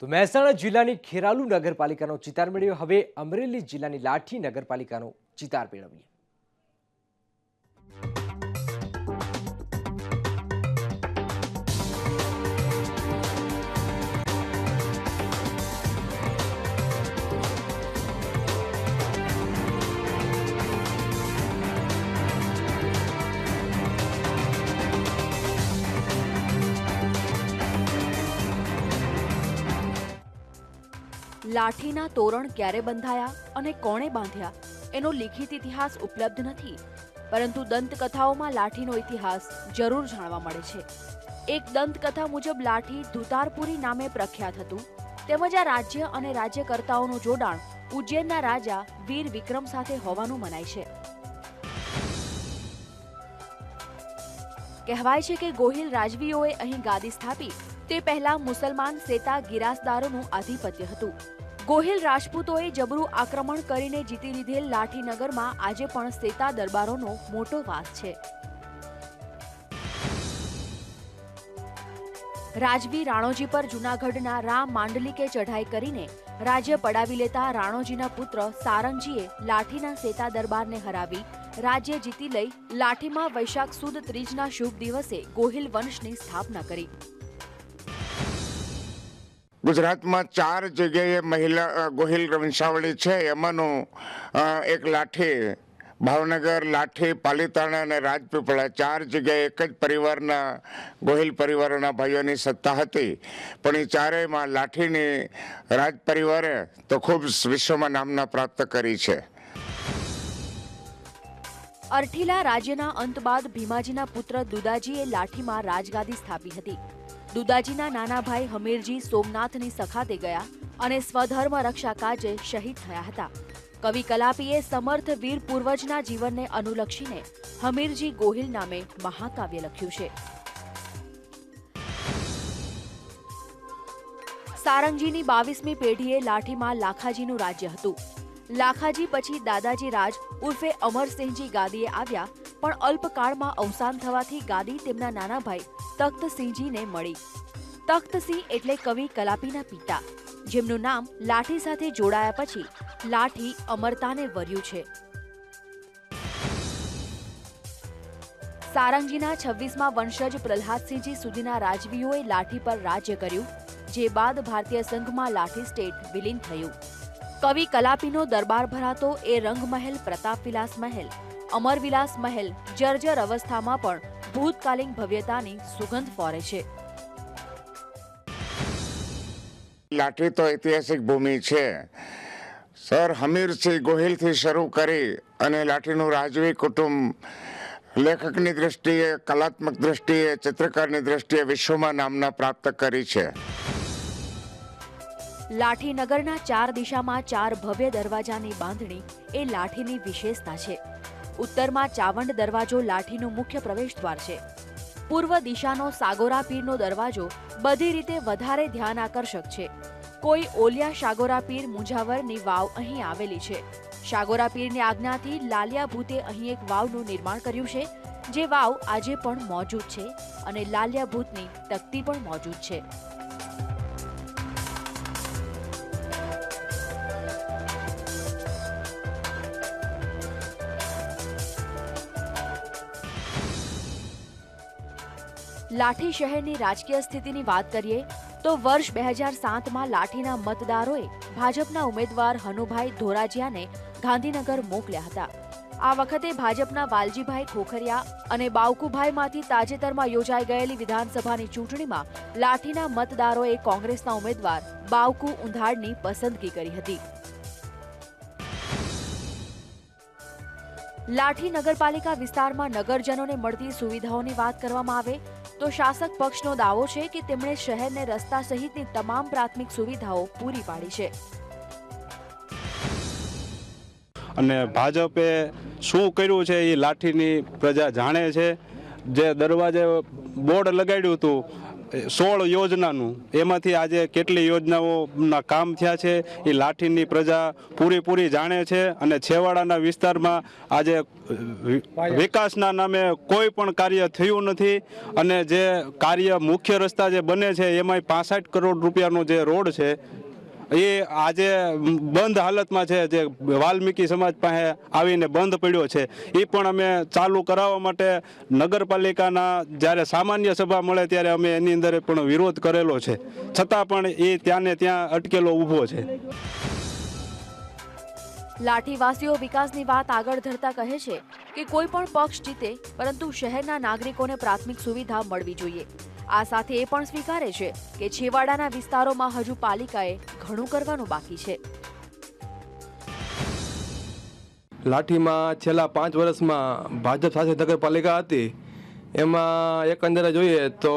તો મહેસાણા જિલ્લાની ખેરાલુ નગરપાલિકાનો ચિતાર મેળવ્યો. હવે અમરેલી જિલ્લાની લાઠી નગરપાલિકાનો ચિતાર મેળવીએ. લાઠીના તોરણ ક્યારે બંધાયા અને કોણે બાંધ્યા, એનો લિખિત ઇતિહાસ ઉપલબ્ધ નથી, પરંતુ દંતકથાઓમાં લાઠીનો ઇતિહાસ જરૂર જાણવા મળે છે. એક દંતકથા મુજબ લાઠી ધુતારપુરી નામે પ્રખ્યાત હતું, તેમજ આ રાજ્ય અને રાજ્યકર્તાઓનું જોડાણ ઉજ્જૈનના રાજા વીર વિક્રમ સાથે હોવાનું મનાય છે. કહેવાય છે કે ગોહિલ રાજવીઓએ અહીં ગાદી સ્થાપી, તે પહેલા મુસલમાન સેતા ગિરાસદારોનું આધિપત્ય હતું. ગોહિલ રાજપૂતોએ જબરું આક્રમણ કરીને જીતી લીધેલ લાઠીનગરમાં આજે પણ સેતા દરબારોનો મોટો વાસ છે. રાજવી રાણોજી પર જૂનાગઢના રામ માંડલિકે ચઢાઈ કરીને રાજ્ય પડાવી લેતા રાણોજીના પુત્ર સારંગજીએ લાઠીના સેતા દરબારને હરાવી રાજ્ય જીતી લઈ લાઠીમાં વૈશાખ સુદ ત્રીજના શુભ દિવસે ગોહિલ વંશની સ્થાપના કરી. ગુજરાતમાં ચાર જગ્યાએ મહિલા ગોહિલ વંશાવળી છે. એમાંનું એક લાઠી, ભાવનગર લાઠી, પાલીતાણા અને રાજપીપળા. ચાર જગ્યાએ એક જ પરિવારના, ગોહિલ પરિવારના ભાઈઓની સત્તા હતી. પણ એ ચારેયમાં લાઠીની રાજ પરિવારે તો ખૂબ વિશ્વમાં નામના પ્રાપ્ત કરી છે. અરઠીલા રાજ્યના અંત બાદ ભીમાજીના પુત્ર દુદાજીએ લાઠીમાં રાજગાદી સ્થાપી હતી. દુદાજીના નાના ભાઈ હમીરજી સોમનાથની સખાતે ગયા અને સ્વધર્મ રક્ષા કાજે શહીદ થયા હતા. કવિ કલાપીએ સમર્થ વીર પૂર્વજના જીવનને અનુલક્ષીને હમીરજી ગોહિલ નામે મહાકાવ્ય લખ્યું છે. સારંગજીની બાવીસમી પેઢીએ લાઠીમાં લાખાજીનું રાજ્ય હતું. લાખાજી પછી દાદાજી રાજ ઉર્ફે અમરસિંહજી ગાદીએ આવ્યા, પણ અલ્પકાળમાં અવસાન થવાથી ગાદી તેમના નાના ભાઈ તખ્તસિંહજીને મળી. તખ્તસિંહ એટલે કવિ કલાપીના પિતા. જેમનું નામ લાઠી સાથે જોડાયા પછી લાઠી અમરતાને વર્યું છે. સારંગજીના છવ્વીસમાં વંશજ પ્રહલાદસિંહજી સુધીના રાજવીઓએ લાઠી પર રાજ્ય કર્યું, જે બાદ ભારતીય સંઘમાં લાઠી સ્ટેટ વિલીન થયું. કવિ કલાપીનો દરબાર ભરાતો એ રંગમહેલ પ્રતાપવિલાસ મહેલ, અમરવિલાસ મહેલ જર્જર અવસ્થામાં પણ ભૂતકાલીન ભવ્યતાની સુગંધ ફોરે છે. લાઠી તો ઐતિહાસિક ભૂમિ છે. સર હમીરસિંહ ગોહિલથી શરૂ કરી અને લાઠીનું રાજવી કુટુંબ લેખકની દ્રષ્ટિએ કલાત્મક દ્રષ્ટિએ ચિત્રકારની દ્રષ્ટિએ વિશ્વમાં નામના પ્રાપ્ત કરી છે. લાઠીનગરના ચાર દિશામાં ચાર ભવ્ય દરવાજાની બાંધણી એ લાઠીની વિશેષતા છે. ઉત્તરમાં ચાવંડ દરવાજો લાઠીનું મુખ્ય પ્રવેશદ્વાર છે. પૂર્વ દિશાનો સાગોરા પીરનો દરવાજો બધી રીતે વધારે ધ્યાન આકર્ષક છે. કોઈ ઓલિયા શાગોરા પીર મુંજાવરની વાવ અહીં આવેલી છે. શાગોરા પીરની આજ્ઞાથી લાલિયા ભૂતે અહીં એક વાવનું નિર્માણ કર્યું છે, જે વાવ આજે પણ મોજૂદ છે અને લાલિયા ભૂતની તકતી પણ મોજૂદ છે. લાઠી શહેરની રાજકીય સ્થિતિની વાત કરીએ, તો વર્ષ બે હજાર સાતમાં લાઠીના મતદારોએ ભાજપના ઉમેદવાર હનુભાઈ ધોરાજીયાને ગાંધીનગર મોકલ્યા હતા. આ વખતે ભાજપના વાલજીભાઈ ખોખરિયા અને બાવકુભાઈમાંથી તાજેતરમાં યોજાઈ ગયેલી વિધાનસભાની ચૂંટણીમાં લાઠીના મતદારોએ કોંગ્રેસના ઉમેદવાર બાવકુ ઉંધાડની પસંદગી કરી હતી. લાઠી નગરપાલિકા વિસ્તારમાં નગરજનોને મળતી સુવિધાઓની વાત કરવામાં આવે તો શાસક પક્ષનો દાવો છે કે તેમણે શહેરને રસ્તા સહિતની તમામ પ્રાથમિક સુવિધાઓ પૂરી પાડી છે. અને ભાજપે શું કર્યું છે એ લાઠીની પ્રજા જાણે છે. જે દરવાજે બોર્ડ લગાડ્યું હતું સોળ યોજનાનું, એમાંથી આજે કેટલી યોજનાઓના કામ થયા છે, એ લાઠીની પ્રજા પૂરેપૂરી જાણે છે અને છેવાડાના વિસ્તારમાં આજે વિકાસના નામે કોઈ પણ કાર્ય થયું નથી અને જે કાર્ય મુખ્ય રસ્તા જે બને છે, એમાંય પાસઠ કરોડ રૂપિયાનો જે રોડ છે એ આજે બંધ હાલતમાં છે જે વાલ્મીકી સમાજ પાસે આવીને બંધ પડ્યો છે. એ પણ અમે ચાલુ કરાવવા માટે નગરપાલિકાના જ્યારે સામાન્ય સભા મળે ત્યારે અમે એની અંદર પણ વિરોધ કરેલો છે. છતાં પણ એ ત્યાંને ત્યાં અટકેલો ઊભો છે. લાઠીવાસીઓ વિકાસની વાત આગળ ધરતા કહે છે કે કોઈ પણ પક્ષ જીતે, પરંતુ શહેરના નાગરિકોને પ્રાથમિક સુવિધા મળવી જોઈએ. આ સાથે એ પણ સ્વીકારે છે કે છેવાડાના વિસ્તારોમાં હજુ પાલિકાએ ઘણું કરવાનું બાકી છે. લાઠીમાં છેલ્લા પાંચ વર્ષમાં ભાજપ સાથે નગરપાલિકા હતી. એમાં એકંદરે જોઈએ તો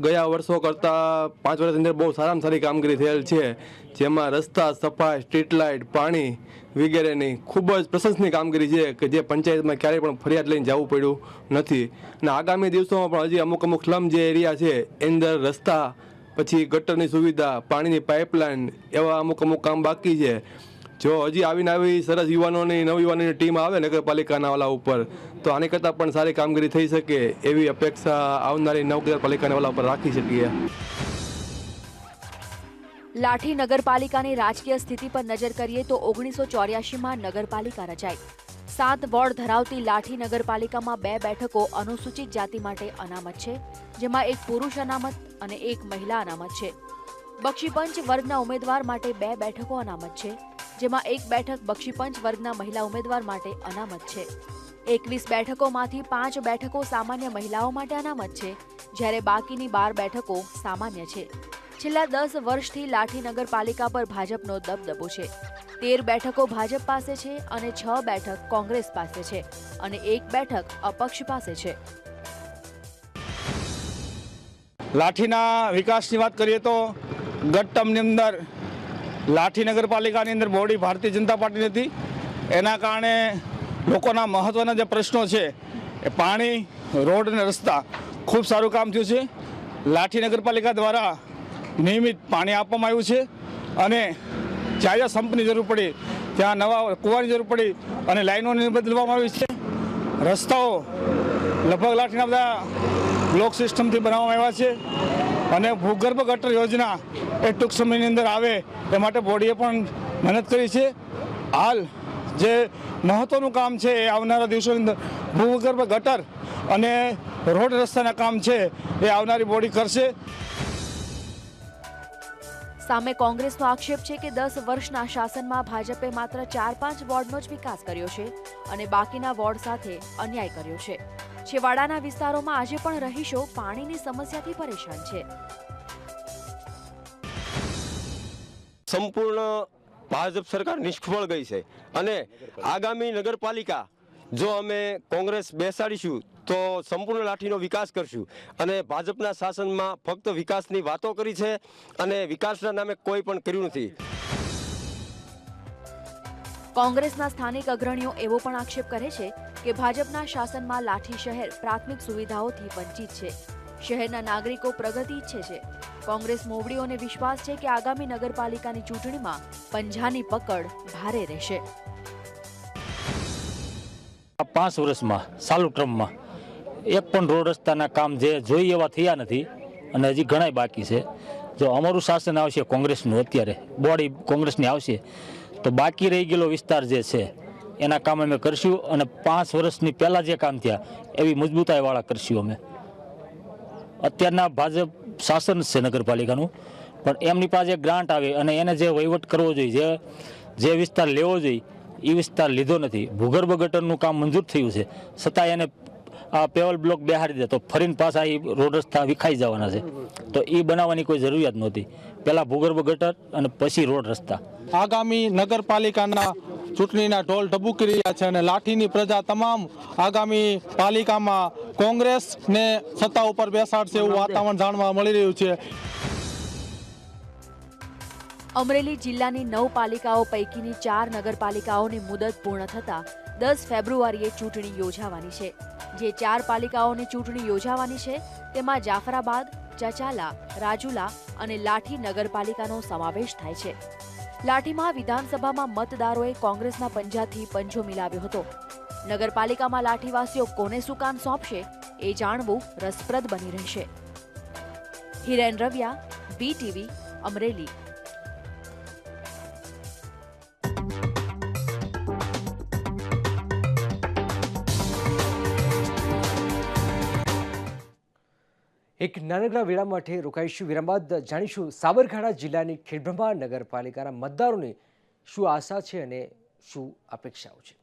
ગયા વર્ષો કરતાં પાંચ વર્ષની અંદર બહુ સારામાં સારી કામગીરી થયેલ છે, જેમાં રસ્તા, સફાઈ સ્ટ્રીટ લાઇટ પાણી વગેરેની ખૂબ જ પ્રશંસનીય કામગીરી છે કે જે પંચાયતમાં ક્યારેય પણ ફરિયાદ લઈને જવું પડ્યું નથી. અને આગામી દિવસોમાં પણ હજી અમુક અમુક સ્લમ જે એરિયા છે, એની અંદર રસ્તા, પછી ગટરની સુવિધા, પાણીની પાઇપલાઇન એવા અમુક અમુક કામ બાકી છે. જો હજી આવીને આવી સરસ યુવાનોની નવયુવાનોની ટીમ આવે નગરપાલિકાના વાલા ઉપર, તો આની કરતાં પણ સારી કામગીરી થઈ શકે એવી અપેક્ષા આવનારી નગરપાલિકાના વાલા ઉપર રાખી શકીએ. લાઠી નગરપાલિકાની રાજકીય સ્થિતિ પર નજર કરીએ તો ઓગણીસો ચોર્યાસીમાં નગરપાલિકા રચાઈ. સાત વોર્ડ ધરાવતી લાઠી નગરપાલિકામાં બે બેઠકો અનુસૂચિત જાતિ માટે અનામત છે, જેમાં એક પુરુષ અનામત અને એક મહિલા અનામત છે. બક્ષીપંચ વર્ગના ઉમેદવાર માટે બે બેઠકો અનામત છે જેમાં એક બેઠક બક્ષીપંચ વર્ગના મહિલા ઉમેદવાર માટે અનામત છે. એકવીસ બેઠકોમાંથી પાંચ બેઠકો સામાન્ય મહિલાઓ માટે અનામત છે, જ્યારે બાકીની બાર બેઠકો સામાન્ય છે. છેલ્લા દસ વર્ષથી લાઠી નગરપાલિકા પર ભાજપનો દબદબો છે. તેર બેઠકો ભાજપ પાસે છે અને છ બેઠક કોંગ્રેસ પાસે છે અને એક બેઠક અપક્ષ પાસે છે. લાઠીના વિકાસની વાત કરીએ તો ગત ટર્મની અંદર લાઠી નગરપાલિકાની અંદર બોડી ભારતીય જનતા પાર્ટીની હતી. એના કારણે લોકોના મહત્ત્વના જે પ્રશ્નો છે, એ પાણી, રોડ અને રસ્તા ખૂબ સારું કામ થયું છે. લાઠી નગરપાલિકા દ્વારા નિયમિત પાણી આપવામાં આવ્યું છે અને જ્યાં જ્યાં સંપની જરૂર પડી, ત્યાં નવા કૂવાની જરૂર પડી અને લાઇનોને બદલવામાં આવી છે. રસ્તાઓ લગભગ લાઠીના બધા બ્લોક સિસ્ટમથી બનાવવામાં આવ્યા છે. અને ભૂગર્ભ ગટર યોજના એ ટૂંક સમયની અંદર આવે એ માટે બોડીએ પણ મહેનત કરી છે. હાલ જે મહત્ત્વનું કામ છે એ આવનારા દિવસોની અંદર ભૂગર્ભ ગટર અને રોડ રસ્તાના કામ છે એ આવનારી બોડી કરશે. સામે કોંગ્રેસનો આક્ષેપ છે કે દસ વર્ષના શાસનમાં ભાજપે માત્ર ચાર પાંચ વોર્ડનો જ વિકાસ કર્યો છે અને બાકીના વોર્ડ સાથે અન્યાય કર્યો છે. છેવાડાના વિસ્તારોમાં આજે પણ રહીશો પાણીની સમસ્યાથી પરેશાન છે. સંપૂર્ણ ભાજપ સરકાર નિષ્ફળ ગઈ છે. અને આગામી નગરપાલિકા જો અમે કોંગ્રેસ બેસાડીશું તો સંપૂર્ણ લાઠીનો વિકાસ કરશું. અને ભાજપના શાસનમાં ફક્ત વિકાસની વાતો કરી છે અને વિકાસના નામે કોઈ પણ કર્યું નથી. કોંગ્રેસના સ્થાનિક અગ્રણીઓ એવો પણ આક્ષેપ કરે છે કે ભાજપના શાસનમાં લાઠી શહેર પ્રાથમિક સુવિધાઓથી વંચિત છે. શહેરના નાગરિકો પ્રગતિ ઈચ્છે છે. કોંગ્રેસ મોવડીઓને વિશ્વાસ છે કે આગામી નગરપાલિકાની ચૂંટણીમાં પંજાની પકડ ભારે રહેશે. પાંચ વર્ષમાં, ચાલુ ટ્રમમાં એક પણ રોડ રસ્તાના કામ જે જોઈ એવા થયા નથી અને હજી ઘણાય બાકી છે. જો અમારું શાસન આવશે કોંગ્રેસનું અત્યારે, બોડી કોંગ્રેસની આવશે, તો બાકી રહી ગયેલો વિસ્તાર જે છે એના કામ અમે કરશું અને પાંચ વર્ષની પહેલાં જે કામ થયા, એવી મજબૂતાઈવાળા કરશું અમે. અત્યારના ભાજપ શાસન છે નગરપાલિકાનું, પણ એમની પાસે ગ્રાન્ટ આવે અને એને જે વહીવટ કરવો જોઈએ, જે જે વિસ્તાર લેવો જોઈએ એ વિસ્તાર લીધો નથી. ભૂગર્ભ ગટરનું કામ મંજૂર થયું છે, છતાં એને આ પેવલ બ્લોક બેહારી દે તો ફરીને પાછા એ રોડ રસ્તા વિખાઈ જવાના છે. તો એ બનાવવાની કોઈ જરૂરિયાત નહોતી. પહેલાં ભૂગર્ભ ગટર અને પછી રોડ રસ્તા. આગામી નગરપાલિકાના ચૂંટણીના ઢોલ ઢબૂકી રહ્યા છે અને લાઠીની પ્રજા તમામ આગામી પાલિકામાં કોંગ્રેસને સત્તા ઉપર બેસાડશે એવું વાતાવરણ જાણવા મળી રહ્યું છે. અમરેલી જિલ્લાની નવ પાલિકાઓ પૈકીની ચાર નગરપાલિકાઓની મુદત પૂર્ણ થતાં દસ ફેબ્રુઆરીએ ચૂંટણી યોજાવાની છે. જે ચાર પાલિકાઓની ચૂંટણી યોજાવાની છે, તેમાં જાફરાબાદ, ચચાલા, રાજુલા અને લાઠી નગરપાલિકાનો સમાવેશ થાય છે. લાઠીમાં વિધાનસભામાં મતદારોએ કોંગ્રેસના પંજાથી પંજો મિલાવ્યો હતો. નગરપાલિકામાં લાઠીવાસીઓ કોને સુકાન સોંપશે એ જાણવું રસપ્રદ બની રહેશે. હિરેન રવિયા બીટીવી અમરેલી. એક નાનકડા વિરામ માટે રોકાઈશું વિરામ બાદ જાણીશું સાબરકાંઠા જિલ્લાની ખેડબ્રહ્મા નગરપાલિકાના મતદારોની શું આશા છે અને શું અપેક્ષાઓ છે?